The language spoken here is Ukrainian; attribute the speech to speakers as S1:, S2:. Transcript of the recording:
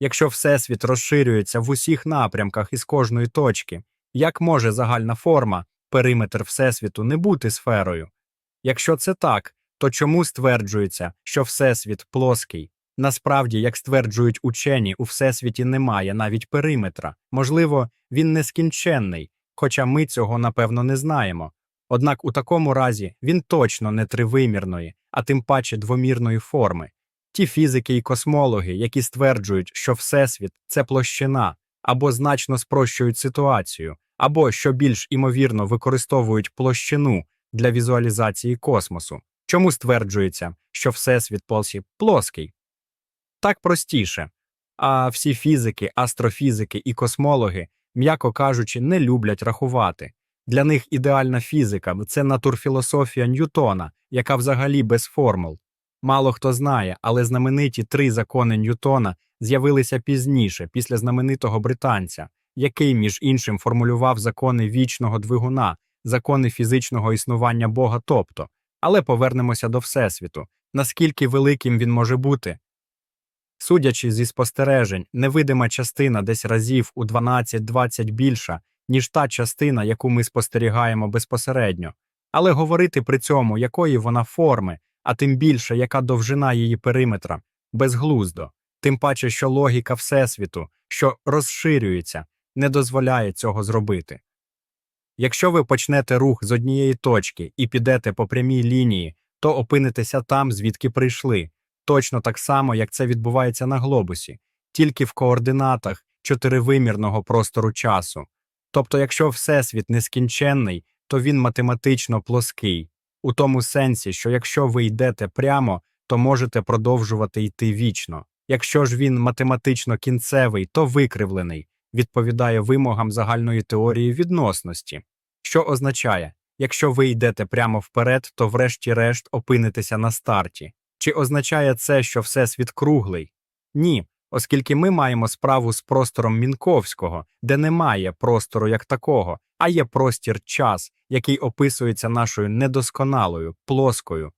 S1: Якщо Всесвіт розширюється в усіх напрямках із кожної точки, як може загальна форма, периметр Всесвіту не бути сферою? Якщо це так, то чому стверджується, що Всесвіт плоский? Насправді, як стверджують учені, у Всесвіті немає навіть периметра. Можливо, він нескінченний, хоча ми цього напевно не знаємо. Однак у такому разі він точно не тривимірної, а тим паче двомірної форми. Ті фізики і космологи, які стверджують, що Всесвіт це площина, або значно спрощують ситуацію, або, що більш імовірно, використовують площину для візуалізації космосу. Чому стверджується, що Всесвіт плосі плоский? Так простіше. А всі фізики, астрофізики і космологи, м'яко кажучи, не люблять рахувати. Для них ідеальна фізика це натурфілософія Ньютона, яка взагалі без формул. Мало хто знає, але знамениті три закони Ньютона з'явилися пізніше, після знаменитого британця, який, між іншим, формулював закони вічного двигуна, закони фізичного існування Бога. Тобто, але повернемося до Всесвіту. Наскільки великим він може бути? Судячи зі спостережень, невидима частина десь разів у 12-20 більша, ніж та частина, яку ми спостерігаємо безпосередньо, але говорити при цьому, якої вона форми, а тим більше, яка довжина її периметра, безглуздо, тим паче, що логіка Всесвіту, що розширюється, не дозволяє цього зробити. Якщо ви почнете рух з однієї точки і підете по прямій лінії, то опинитеся там, звідки прийшли, точно так само, як це відбувається на глобусі, тільки в координатах чотиривимірного простору часу. Тобто, якщо Всесвіт нескінченний, то він математично плоский, у тому сенсі, що якщо ви йдете прямо, то можете продовжувати йти вічно. Якщо ж він математично кінцевий, то викривлений, відповідає вимогам загальної теорії відносності, що означає, якщо ви йдете прямо вперед, то врешті-решт опинитеся на старті. Чи означає це, що Всесвіт круглий? Ні, оскільки ми маємо справу з простором Мінковського, де немає простору як такого, а є простір час, який описується нашою недосконалою, плоскою,